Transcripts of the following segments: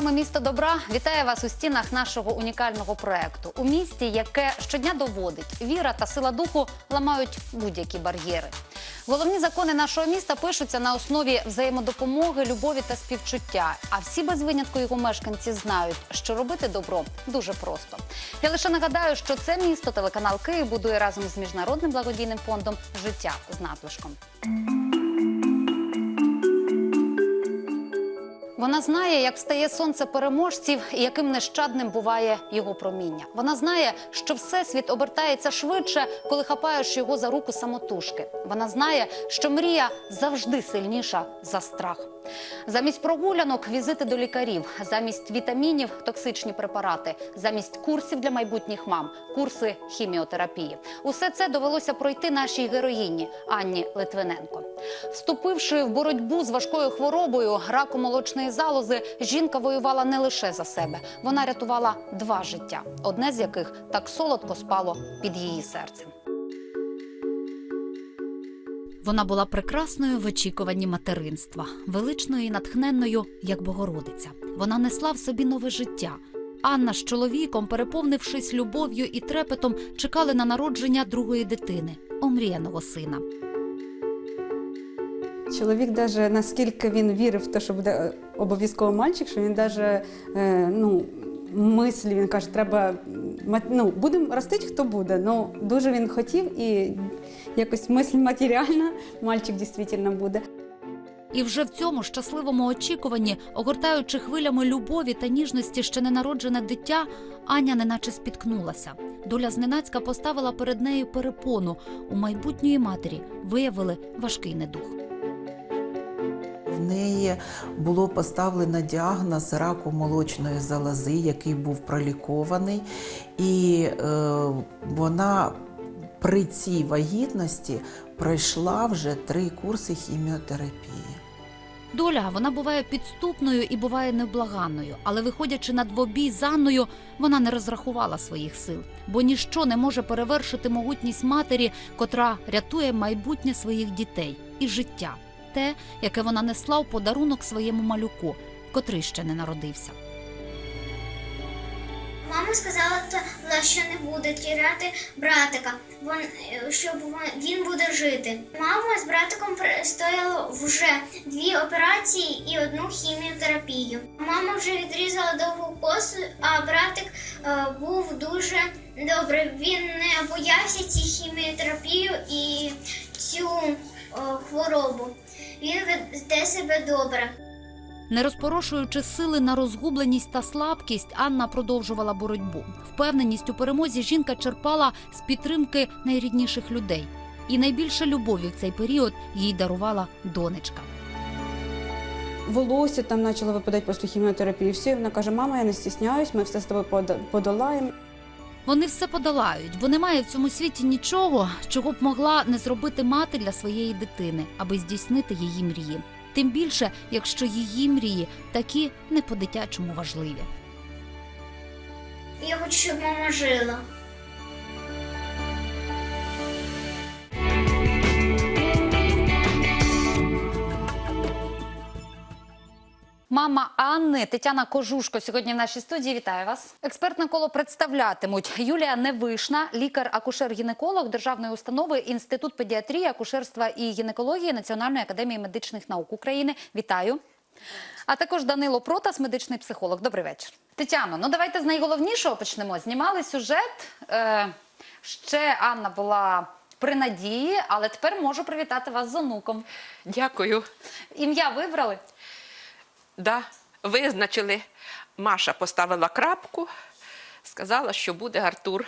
програми Місто добра вітає вас у стінах нашого унікального проекту. У місті, яке щодня доводить, віра та сила духу ламають будь-які бар'єри. Головні закони нашого міста пишуться на основі взаємодопомоги, любові та співчуття. А всі без винятку його мешканці знають, що робити добро дуже просто. Я лише нагадаю, що це місто телеканал Київ будує разом з міжнародним благодійним фондом Життя з надлишком. Вона знає, як встає сонце переможців і яким нещадним буває його проміння. Вона знає, що всесвіт обертається швидше, коли хапаєш його за руку самотужки. Вона знає, що мрія завжди сильніша за страх. Замість прогулянок візити до лікарів, замість вітамінів токсичні препарати, замість курсів для майбутніх мам, курси хіміотерапії. Усе це довелося пройти нашій героїні Анні Литвиненко. Вступивши в боротьбу з важкою хворобою раком молочної залози, жінка воювала не лише за себе. Вона рятувала два життя, одне з яких так солодко спало під її серцем. Вона була прекрасною в очікуванні материнства, величною і натхненною, як Богородиця. Вона несла в собі нове життя. Анна з чоловіком, переповнившись любов'ю і трепетом, чекали на народження другої дитини, омріяного сина. Чоловік, даже наскільки він вірив в те, що буде е, обов'язково мальчик, що він даже е, ну, мислі, він каже, треба ну, будемо ростити, хто буде. Ну, дуже він хотів і якось мисль матеріальна, мальчик дійсно буде. І вже в цьому щасливому очікуванні, огортаючи хвилями любові та ніжності ще ненароджене дитя, Аня неначе спіткнулася. Доля зненацька поставила перед нею перепону. У майбутньої матері виявили важкий недух. Неї було поставлено діагноз раку молочної залози, який був пролікований, і е, вона при цій вагітності пройшла вже три курси хіміотерапії. Доля вона буває підступною і буває невблаганною, але виходячи на двобій з Анною, вона не розрахувала своїх сил, бо ніщо не може перевершити могутність матері, котра рятує майбутнє своїх дітей і життя, те, яке вона несла в подарунок своєму малюку, котрий ще не народився. Мама сказала, що не буде тіряти братика, е, щоб він буде жити. Мама з братиком стояло вже дві операції і одну хіміотерапію. Мама вже відрізала довгу косу, а братик е, був дуже добре. Він не боявся ці хіміотерапію і цю е, хворобу. Він веде себе добре. Не розпорошуючи сили на розгубленість та слабкість, Анна продовжувала боротьбу. Впевненість у перемозі жінка черпала з підтримки найрідніших людей. І найбільше любові в цей період їй дарувала донечка. Волосся там почало випадати після хіміотерапії. Всі вона каже, мама, я не стісняюсь, ми все з тобою пода- подолаємо. Вони все подолають, бо немає в цьому світі нічого, чого б могла не зробити мати для своєї дитини, аби здійснити її мрії. Тим більше, якщо її мрії такі не по-дитячому важливі. Я хочу, щоб мама жила. Мама Анни Тетяна Кожушко сьогодні в нашій студії. Вітаю вас. Експертне коло представлятимуть Юлія Невишна, лікар-акушер-гінеколог державної установи Інститут педіатрії, акушерства і гінекології Національної академії медичних наук України. Вітаю. А також Данило Протас, медичний психолог. Добрий вечір. Тетяно, ну давайте з найголовнішого почнемо. Знімали сюжет. Е, ще Анна була при надії, але тепер можу привітати вас з онуком. Дякую. Ім'я вибрали. Да, визначили. Маша поставила крапку, сказала, що буде Артур.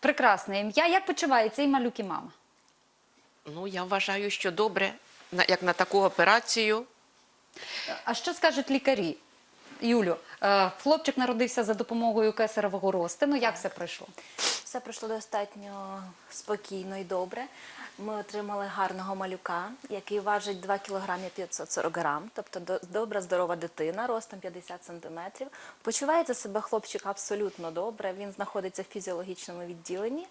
Прекрасне ім'я. Як почувається і малюк, і мама? Ну, я вважаю, що добре, на- як на таку операцію. А що скажуть лікарі? Юлю, е, хлопчик народився за допомогою кесаревого розтину. Як все пройшло? Все пройшло достатньо спокійно і добре. Ми отримали гарного малюка, який важить 2 кг 540 грам, тобто до- добра, здорова дитина, ростом 50 сантиметрів. Почувається себе хлопчик абсолютно добре. Він знаходиться в фізіологічному відділенні.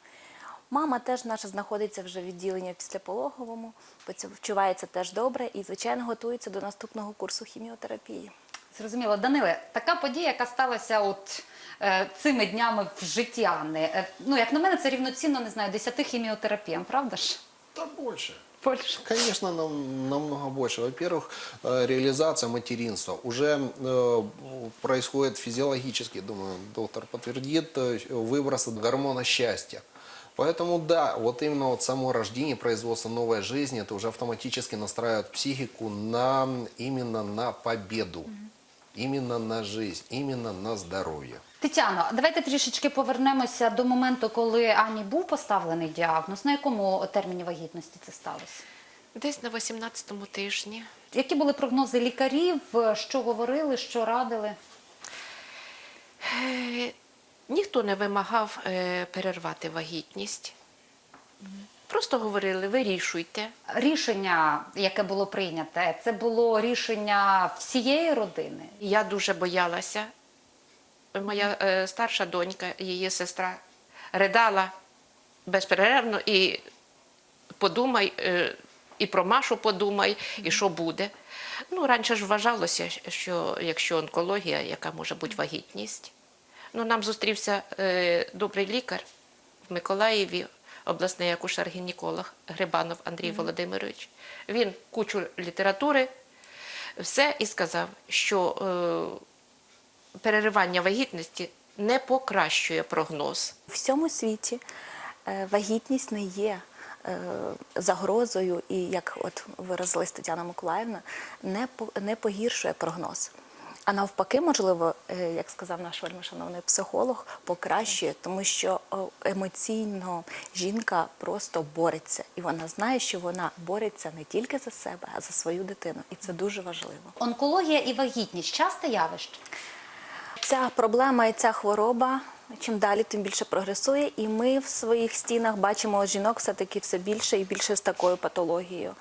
Мама теж наша знаходиться вже в відділенні післяпологовому, почувається теж добре і, звичайно, готується до наступного курсу хіміотерапії. Зрозуміло, Даниле, така подія, яка сталася от е, цими днями в житті Анни. Е, ну, як на мене, це рівноцінно, не знаю, 10 хіміотерапіям, правда ж? Да больше. Польща. Конечно, нам, намного больше. Во-первых, э, реализация материнства уже э, происходит физиологически, думаю, доктор подтвердит, э, выброс гормона счастья. Поэтому да, вот именно вот само рождение, производство новой жизни, это уже автоматически настраивает психику на именно на победу, именно на жизнь, именно на здоровье. Тетяно, давайте трішечки повернемося до моменту, коли Ані був поставлений діагноз. На якому терміні вагітності це сталося? Десь на 18-му тижні. Які були прогнози лікарів? Що говорили, що радили? Е, Ніхто не вимагав е, перервати вагітність. Просто говорили, вирішуйте. Рішення, яке було прийняте, це було рішення всієї родини. Я дуже боялася. Моя е, старша донька, її сестра, ридала безперервно і подумай, е, і про Машу подумай, і що буде. Ну, раніше ж вважалося, що якщо онкологія, яка може бути вагітність. Ну, нам зустрівся е, добрий лікар в Миколаєві, обласний акушер-гінеколог Грибанов Андрій Володимирович. Він кучу літератури, все і сказав, що е, переривання вагітності не покращує прогноз. В всьому світі е, вагітність не є е, загрозою і, як от виразилась Тетяна Миколаївна, не, не погіршує прогноз. А навпаки, можливо, е, як сказав наш вельмишановний психолог, покращує, тому що емоційно жінка просто бореться, і вона знає, що вона бореться не тільки за себе, а за свою дитину. І це дуже важливо. Онкологія і вагітність часте явище. Ця проблема і ця хвороба чим далі, тим більше прогресує, і ми в своїх стінах бачимо жінок все-таки все більше і більше з такою патологією.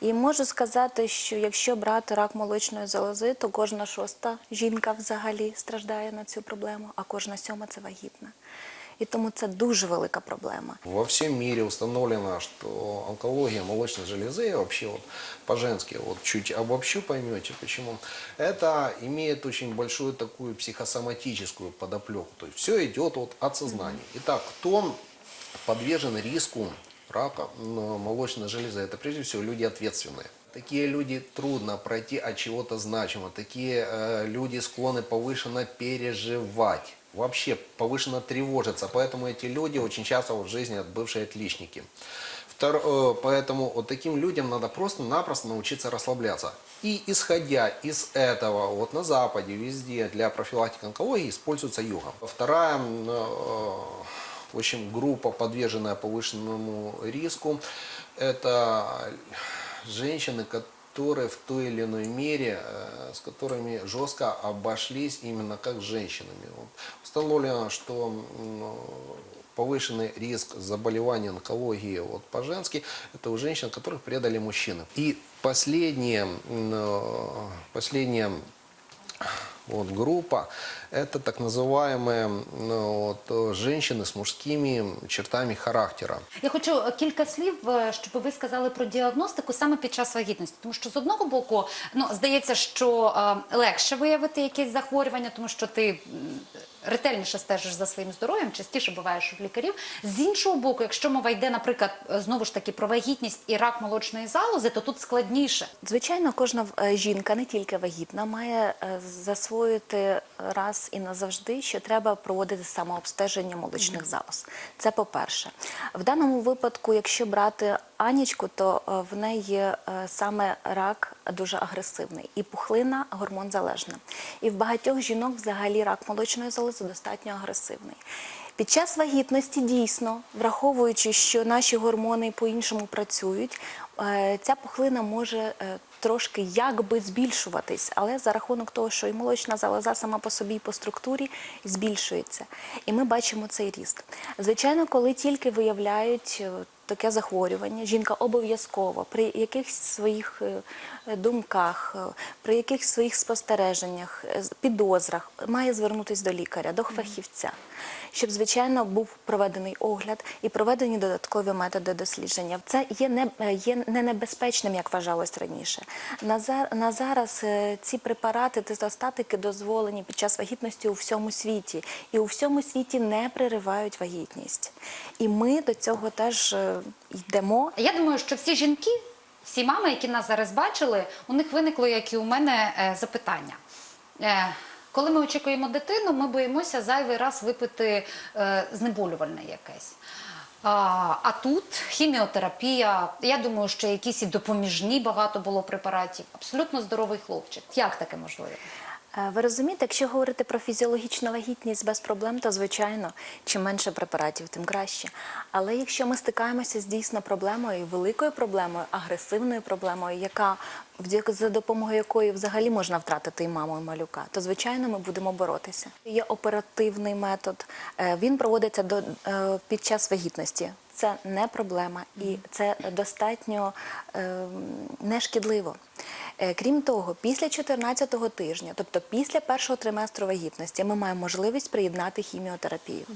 І можу сказати, що якщо брати рак молочної залози, то кожна шоста жінка взагалі страждає на цю проблему, а кожна сьома це вагітна. І тому це дуже велика проблема. Во всем мире установлено, что онкология молочной железы, вообще вот по-женски, вот чуть обобщу, поймете почему, это имеет очень большую такую психосоматическую подоплеку. То есть все идет вот от сознания. Итак, кто подвержен риску рака молочной железы? Это прежде всего люди ответственные. Такие люди трудно пройти от чего-то значимого. Такие э, люди склонны повышенно переживать вообще повышенно тревожиться. Поэтому эти люди очень часто в жизни бывшие отличники. Э, поэтому вот таким людям надо просто-напросто научиться расслабляться. И исходя из этого, вот на Западе, везде для профилактики онкологии используется йога. Вторая э, в общем, группа, подверженная повышенному риску, это женщины, которые в той или иной мере, э, с которыми жестко обошлись именно как с женщинами. Установлено, что м, повышенный риск заболевания онкологии вот, по-женски, это у женщин, которых предали мужчины. И последнее, м, э, последняя вот, группа, это так называемые м, вот, э, женщины с мужскими чертами характера. Я хочу е, кілька слів, е, щоб ви сказали про діагностику саме під час вагітності. Тому що з одного боку, ну здається, що е, легше виявити якесь захворювання, тому що ти м, ретельніше стежиш за своїм здоров'ям, частіше буваєш у лікарів. З іншого боку, якщо мова йде, наприклад, е, знову ж таки про вагітність і рак молочної залози, то тут складніше. Звичайно, кожна е, жінка, не тільки вагітна, має е, засвоїти раз і назавжди, що треба проводити самообстеження молочних залоз. Це по-перше. В даному випадку, якщо брати Анічку, то е, в неї е, саме рак дуже агресивний і пухлина гормон залежна. І в багатьох жінок взагалі рак молочної залози достатньо агресивний. Під час вагітності дійсно, враховуючи, що наші гормони по-іншому працюють, е, ця пухлина може е, трошки якби збільшуватись, але за рахунок того, що і молочна залоза сама по собі і по структурі збільшується. І ми бачимо цей ріст. Звичайно, коли тільки виявляють е, таке захворювання, жінка обов'язково при якихось своїх е, е, думках, е, при якихось своїх спостереженнях, підозрах має звернутися до лікаря, до фахівця, щоб, звичайно, був проведений огляд і проведені додаткові методи дослідження. Це є не, є не небезпечним, як вважалось раніше. На, на зараз ці препарати, цитостатики дозволені під час вагітності у всьому світі. І у всьому світі не переривають вагітність. І ми до цього теж йдемо. Я думаю, що всі жінки, всі мами, які нас зараз бачили, у них виникло, як і у мене, е, запитання. Е, Коли ми очікуємо дитину, ми боїмося зайвий раз випити е, знеболювальне якесь. А, тут хіміотерапія, я думаю, що якісь і допоміжні багато було препаратів. Абсолютно здоровий хлопчик. Як таке можливо? Е, Ви розумієте, якщо говорити про фізіологічну вагітність без проблем, то звичайно, чим менше препаратів, тим краще. Але якщо ми стикаємося з дійсно проблемою, великою проблемою, агресивною проблемою, яка за допомогою якої взагалі можна втратити і маму, і малюка, то звичайно ми будемо боротися. Є оперативний метод. е, Він проводиться до е, під час вагітності. Це не проблема і це достатньо е, нешкідливо. Е, Крім того, після 14-го тижня, тобто після першого триместру вагітності, ми маємо можливість приєднати хіміотерапію.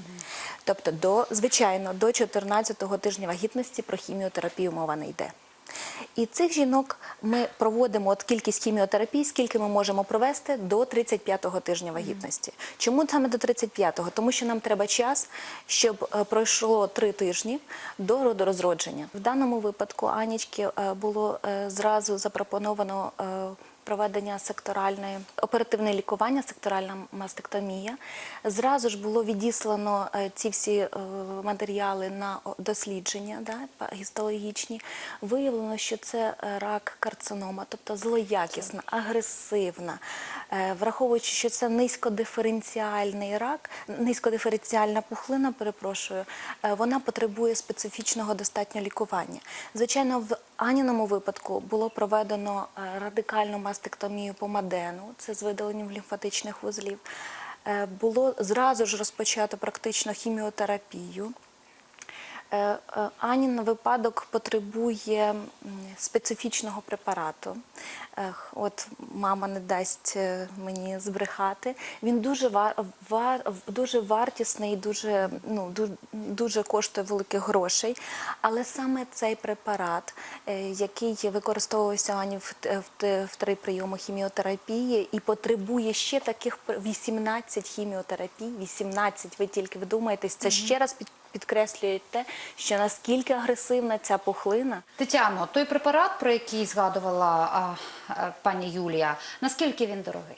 Тобто, до, звичайно, до 14-го тижня вагітності про хіміотерапію мова не йде. І цих жінок ми проводимо от кількість хіміотерапій, скільки ми можемо провести до 35-го тижня вагітності. Чому саме до 35-го? Тому що нам треба час, щоб е, пройшло три тижні до родорозродження. В даному випадку Анічки е, було е, зразу запропоновано. Проведення секторальної оперативне лікування, секторальна мастектомія. Зразу ж було відіслано е, ці всі е, матеріали на дослідження да, гістологічні. Виявлено, що це е, рак карцинома, тобто злоякісна, агресивна. Враховуючи, що це низькодиференціальний рак, низькодиференціальна пухлина, перепрошую, вона потребує специфічного достатньо лікування. Звичайно, в Аніному випадку було проведено е, радикальну мастектомію по мадену, це з видаленням лімфатичних вузлів. Е, Було зразу ж розпочато практично хіміотерапію. Е, е, Анін випадок потребує специфічного препарату. От мама не дасть е, мені збрехати. Він дуже вар, вар, дуже вартісний, і дуже, ну, ду- дуже коштує великих грошей. Але саме цей препарат, який використовувався Ані в, в, в три прийоми хіміотерапії і потребує ще таких 18 хіміотерапій, 18, ви тільки вдумаєтесь, це ще раз під, підкреслює те, що наскільки агресивна ця пухлина. Тетяно, той препарат, про який згадувала а, а, пані Юлія, наскільки він дорогий?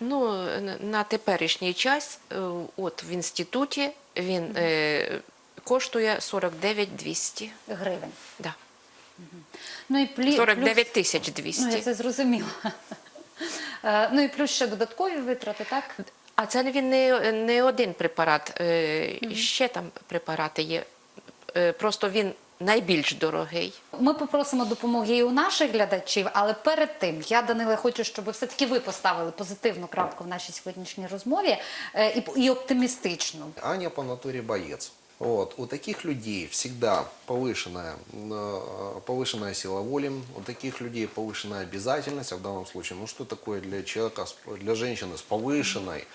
Ну, на теперішній час, е, от в інституті він е, коштує 49 200. Гривень. Да. Ну і плі... 49 плюс... тисяч 200. Ну, я це зрозуміла. Е, Ну і плюс ще додаткові витрати, так? А це він не, не один препарат, Угу. ще там препарати є. Е, Просто він найбільш дорогий. Ми попросимо допомоги і у наших глядачів, але перед тим я Даниле хочу, щоб все-таки ви поставили позитивну крапку в нашій сьогоднішній розмові е, і, і оптимістичну. Аня по натурі боец. Вот. У таких людей всегда повышенная, э, повышенная сила воли, у таких людей повышенная обязательность, а в данном случае, ну что такое для человека, с- для женщины с повышенной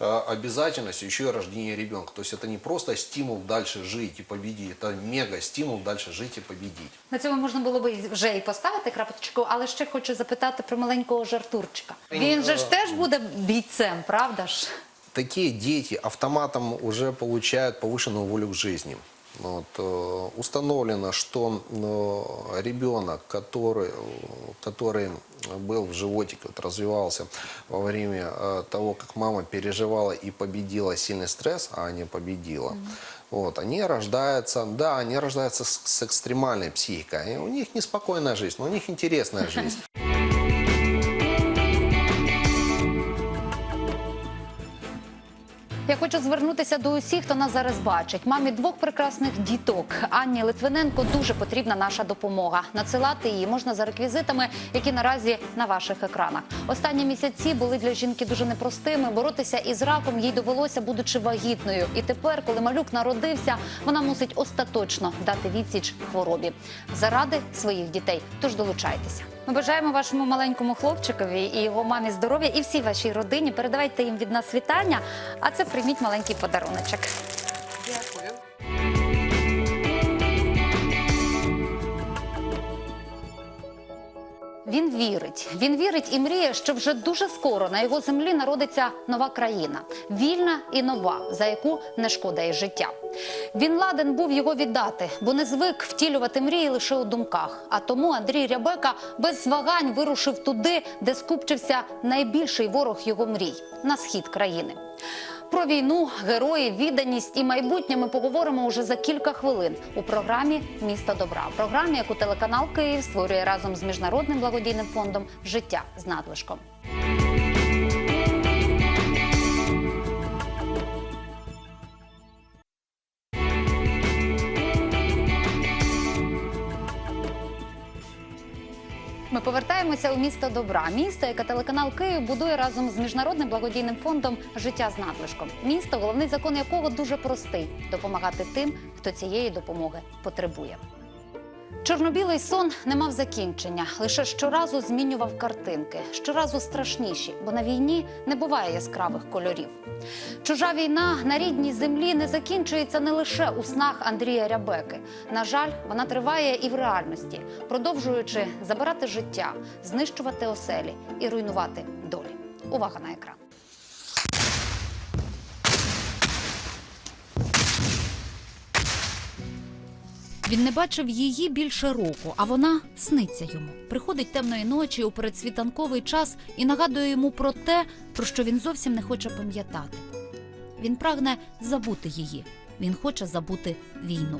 э, обязательностью еще и рождение ребенка. То есть это не просто стимул дальше жить и победить, это мега стимул дальше жить и победить. На цьому можна було би вже і поставити крапочку, але ще хочу запитати про маленького жартурчика. Він же ж теж буде бійцем, правда ж? Такие дети автоматом уже получают повышенную волю к жизни. Вот, э, установлено, что э, ребенок, который, который был в животике, вот, развивался во время э, того, как мама переживала и победила сильный стресс, а не победила, вот, они рождаются, да, они рождаются с, с экстремальной психикой. И у них неспокойная жизнь, но у них интересная жизнь. Я хочу звернутися до усіх, хто нас зараз бачить. Мамі двох прекрасних діток Анні Литвиненко дуже потрібна наша допомога. Надсилати її можна за реквізитами, які наразі на ваших екранах. Останні місяці були для жінки дуже непростими. Боротися із раком їй довелося, будучи вагітною. І тепер, коли малюк народився, вона мусить остаточно дати відсіч хворобі заради своїх дітей. Тож долучайтеся. Ми бажаємо вашому маленькому хлопчикові і його мамі здоров'я, і всій вашій родині. Передавайте їм від нас вітання. А це прийміть маленький подаруночок. Він вірить. Він вірить і мріє, що вже дуже скоро на його землі народиться нова країна, вільна і нова, за яку не шкода й життя. Він ладен був його віддати, бо не звик втілювати мрії лише у думках. А тому Андрій Рябека без звагань вирушив туди, де скупчився найбільший ворог його мрій на схід країни. Про війну, герої, відданість і майбутнє ми поговоримо уже за кілька хвилин у програмі Місто добра. Програмі, яку телеканал Київ створює разом з міжнародним благодійним фондом Життя з надлишком. Повертаємося у місто добра. Місто, яке телеканал Київ будує разом з міжнародним благодійним фондом Життя з надлишком. Місто, головний закон якого дуже простий допомагати тим, хто цієї допомоги потребує. Чорнобілий сон не мав закінчення, лише щоразу змінював картинки, щоразу страшніші, бо на війні не буває яскравих кольорів. Чужа війна на рідній землі не закінчується не лише у снах Андрія Рябеки. На жаль, вона триває і в реальності, продовжуючи забирати життя, знищувати оселі і руйнувати долі. Увага на екран. Він не бачив її більше року, а вона сниться йому. Приходить темної ночі у передсвітанковий час і нагадує йому про те, про що він зовсім не хоче пам'ятати. Він прагне забути її. Він хоче забути війну.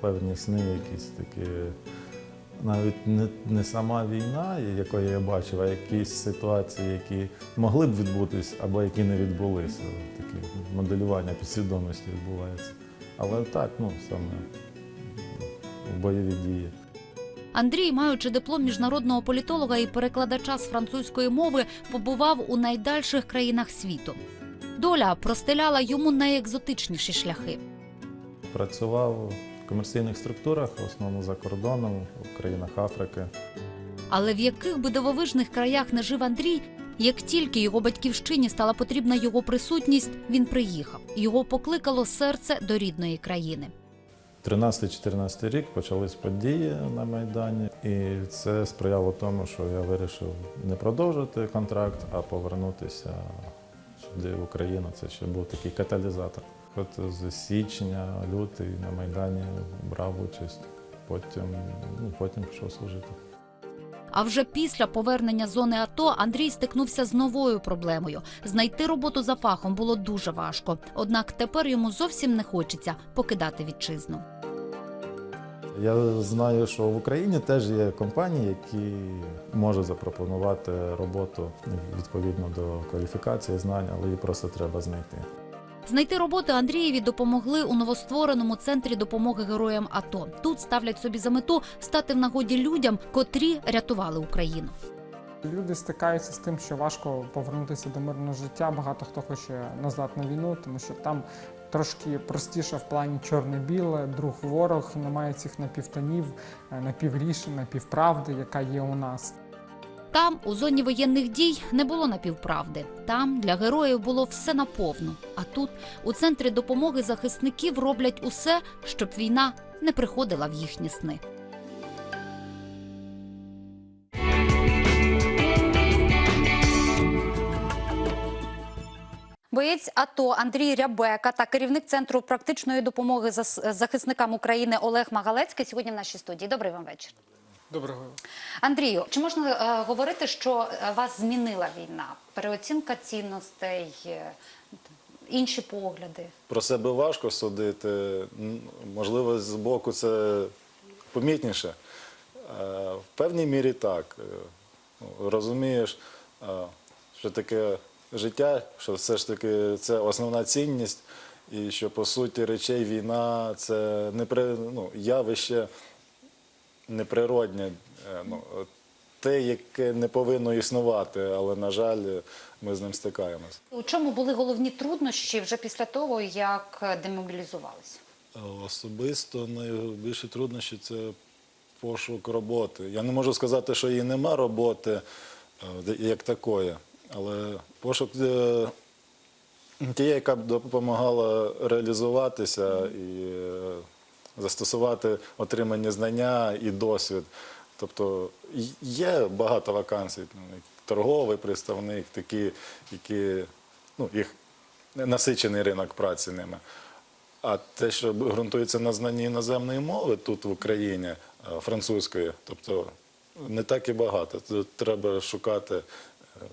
певні сни якісь такі. Навіть не, не сама війна, якої я бачив, а якісь ситуації, які могли б відбутись або які не відбулися. Такі моделювання підсвідомості відбувається. Але так, ну саме в бойові дії. Андрій, маючи диплом міжнародного політолога і перекладача з французької мови, побував у найдальших країнах світу. Доля простеляла йому найекзотичніші шляхи. Працював в комерційних структурах, в основному за кордоном, в країнах Африки. Але в яких би дивовижних краях не жив Андрій, як тільки його батьківщині стала потрібна його присутність, він приїхав. Його покликало серце до рідної країни. 13-14 рік почались події на Майдані, і це сприяло тому, що я вирішив не продовжити контракт, а повернутися сюди, в Україну. Це ще був такий каталізатор. От з січня, лютий на Майдані брав участь, потім, ну, потім пішов служити. А вже після повернення зони АТО Андрій стикнувся з новою проблемою. Знайти роботу за фахом було дуже важко. Однак тепер йому зовсім не хочеться покидати вітчизну. Я знаю, що в Україні теж є компанії, які можуть запропонувати роботу відповідно до кваліфікації, знань, але її просто треба знайти. Знайти роботу Андрієві допомогли у новоствореному центрі допомоги героям АТО. Тут ставлять собі за мету стати в нагоді людям, котрі рятували Україну. Люди стикаються з тим, що важко повернутися до мирного життя. Багато хто хоче назад на війну, тому що там трошки простіше в плані чорне-біле, друг ворог, немає цих напівтонів, е, напіврішень, напівправди, яка є у нас. Там, у зоні воєнних дій, не було напівправди. Там для героїв було все наповну. А тут, у центрі допомоги захисників, роблять усе, щоб війна не приходила в їхні сни. Боєць АТО Андрій Рябека та керівник центру практичної допомоги захисникам України Олег Магалецький сьогодні в нашій студії. Добрий вам вечір. Доброго. Андрію, чи можна е, говорити, що е, вас змінила війна? Переоцінка цінностей, е, інші погляди? Про себе важко судити. М, Можливо, з боку це помітніше. Е, В певній мірі так. Е, ну, Розумієш, е, що таке життя, що все ж таки це основна цінність, і що по суті речей війна це не при, ну, явище неприроднє, е, ну, те, яке не повинно існувати, але, на жаль, ми з ним стикаємось. У чому були головні труднощі вже після того, як демобілізувалися? Особисто найбільші труднощі це пошук роботи. Я не можу сказати, що її нема роботи е, як такої, але пошук е, тієї, яка б допомагала реалізуватися і е, застосувати отримані знання і досвід. Тобто є багато вакансій, ну, торговий представник, такі, які ну, їх насичений ринок праці ними. А те, що ґрунтується на знанні іноземної мови тут в Україні, е, французької, тобто не так і багато. Тут треба шукати е,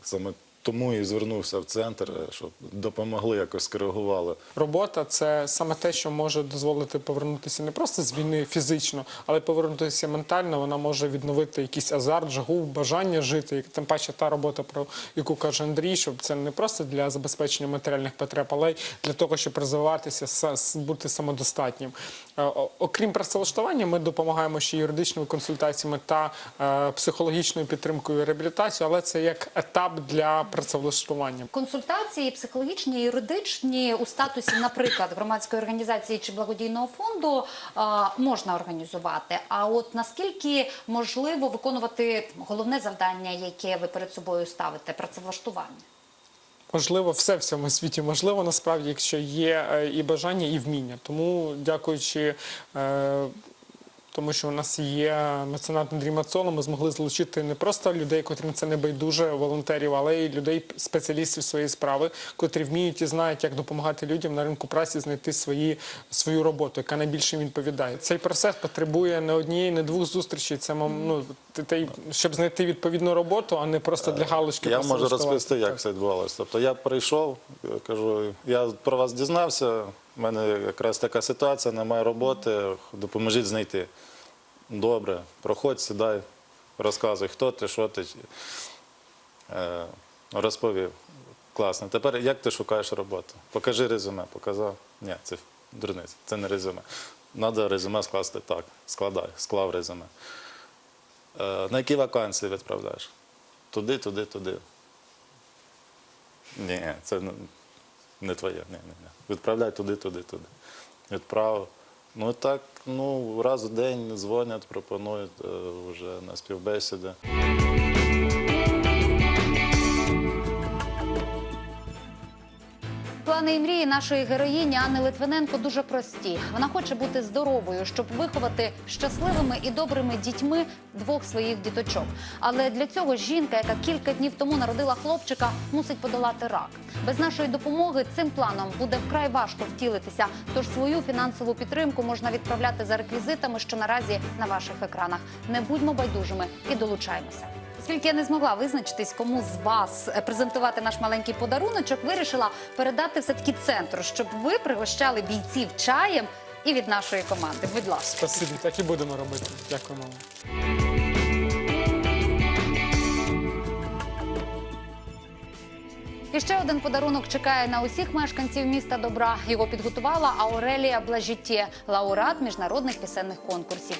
саме тому і звернувся в центр, е, щоб допомогли якось скоригували. Робота це саме те, що може дозволити повернутися не просто з війни фізично, але повернутися ментально. Вона може відновити якийсь азарт, жагу, бажання жити. І Тим паче та робота, про яку каже Андрій, щоб це не просто для забезпечення матеріальних потреб, але й для того, щоб розвиватися, бути самодостатнім. Е, Окрім працевлаштування, ми допомагаємо ще юридичними консультаціями та е, психологічною підтримкою реабілітацією, але це як етап для працевлаштування. Консультації психологічні, юридичні у статусі, наприклад, громадської організації чи благодійного фонду можна організувати. А от наскільки можливо виконувати головне завдання, яке ви перед собою ставите працевлаштування? Можливо, все в цьому світі можливо, насправді, якщо є е, і бажання, і вміння. Тому, дякуючи е, тому, що у нас є меценат Андрій Мацола, ми змогли залучити не просто людей, котрим це не байдуже, волонтерів, але й людей, спеціалістів своєї справи, котрі вміють і знають, як допомагати людям на ринку праці знайти свої, свою роботу, яка найбільше відповідає. Цей процес потребує не однієї, не двох зустрічей. Це ну, щоб знайти відповідну роботу, а не просто для галочки. Я можу розповісти, як це відбувалося. Тобто я прийшов, кажу, я про вас дізнався, в мене якраз така ситуація, немає роботи, допоможіть знайти. Добре, проходь, сідай, розказуй, хто ти, що ти. Е, розповів. Класно. Тепер як ти шукаєш роботу? Покажи резюме. Показав. Ні, це дурниця, це не резюме. Треба резюме скласти так. Складай, склав резюме. Е, на які вакансії відправляєш? Туди, туди, туди. Ні, це не- не твоє. не не ні. Відправляй туди, туди, туди. Відправив. Ну так, ну, раз у день дзвонять, пропонують е, вже на співбесіди. Плани і мрії нашої героїні Анни Литвиненко дуже прості. Вона хоче бути здоровою, щоб виховати щасливими і добрими дітьми двох своїх діточок. Але для цього жінка, яка кілька днів тому народила хлопчика, мусить подолати рак. Без нашої допомоги цим планом буде вкрай важко втілитися. Тож свою фінансову підтримку можна відправляти за реквізитами, що наразі на ваших екранах. Не будьмо байдужими і долучаймося Оскільки я не змогла визначитись, кому з вас е, презентувати наш маленький подаруночок, вирішила передати все таки центру, щоб ви пригощали бійців чаєм і від нашої команди. Будь ласка. Спасибі, так і будемо робити. Дякуємо вам. І ще один подарунок чекає на усіх мешканців міста добра. Його підготувала Аурелія Блажітє, лауреат міжнародних пісенних конкурсів.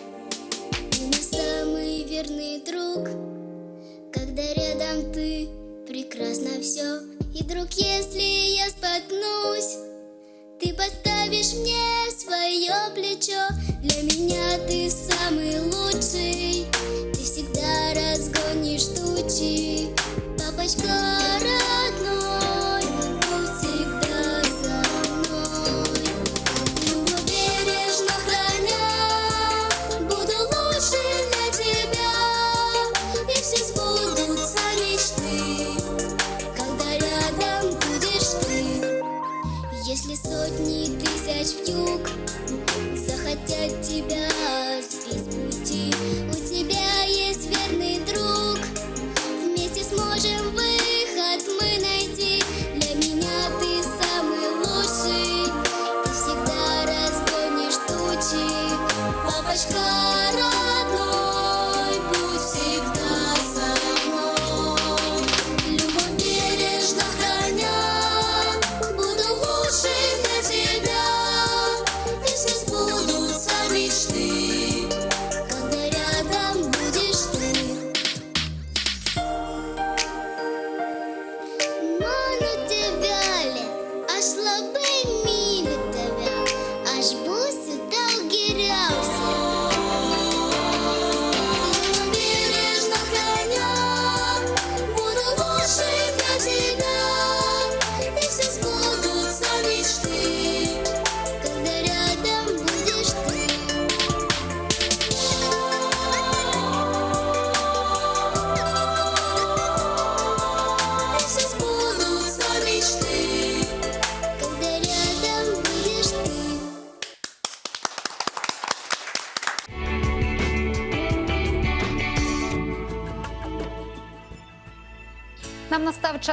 Ты мой самый верный друг, Рядом ты, прекрасно все. И друг, если я споткнусь, ты подставишь мне свое плечо. Для меня ты самый лучший, ты всегда разгонишь тучи. Папочка родной,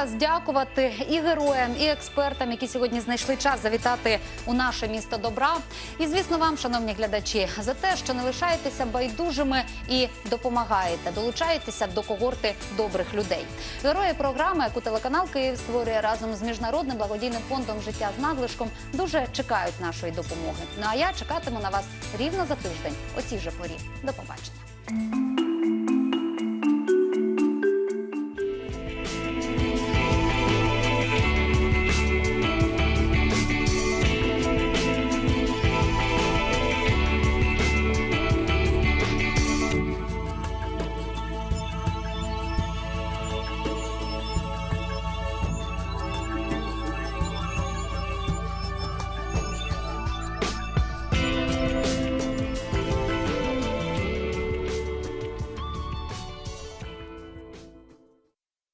час дякувати і героям, і експертам, які сьогодні знайшли час завітати у наше місто добра. І звісно, вам, шановні глядачі, за те, що не лишаєтеся байдужими і допомагаєте, долучаєтеся до когорти добрих людей. Герої програми, яку телеканал Київ створює разом з міжнародним благодійним фондом життя з надлишком, дуже чекають нашої допомоги. Ну а я чекатиму на вас рівно за тиждень, о цій же порі. До побачення.